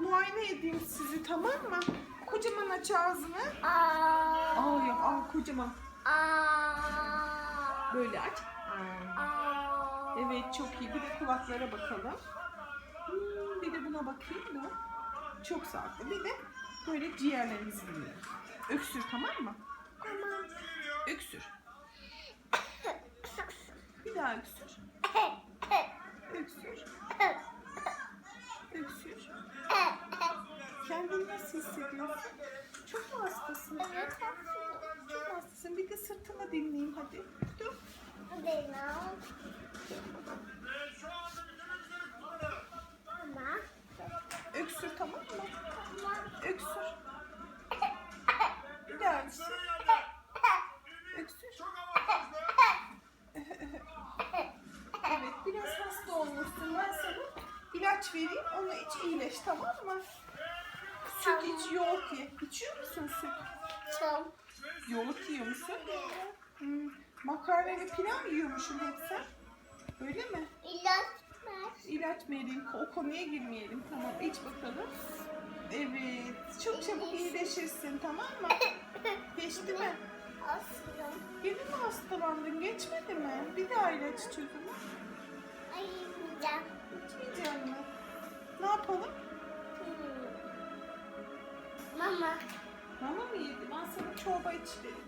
muayene edeyim sizi tamam mı? Kocaman aç ağzını. Aa. Aa yok aa kocaman. Aa. Böyle aç. Aa. Aa. Evet çok iyi. Bir de kulaklara bakalım. Hmm, bir de buna bakayım da. Çok sağlıklı. Bir de böyle ciğerlerimizi dinleyelim. Öksür tamam mı? Tamam. Öksür. Bir daha. Öksür. Öksür. Kendini Çok mu hastasın? Evet. Çok mu hastasın? Bir de sırtını dinleyeyim hadi. Dur. Benim. Ama. Öksür tamam mı? Ama. Öksür. Bir daha öksür. Öksür. Evet biraz hasta olmuşsun. Ben sana ilaç vereyim. Onu iç iyileş tamam mı? Süt iç, yoğurt ye. İçiyor musun süt? Çok. Yoğurt yiyor musun? Hmm. Makarna ve pilav yiyormuşsun hep sen. Öyle mi? İlaç ver. İlaç vereyim. O konuya girmeyelim. Tamam iç bakalım. Evet. Çok çabuk iyileşirsin tamam mı? Geçti mi? Asıyorum. Yeni mi hastalandın? Geçmedi mi? Bir daha ilaç içiyordun mu? Ay yiyeceğim. İçmeyecek mi? Ne yapalım? Mama. Mama mı yedi? Ben sana çorba iç vereyim.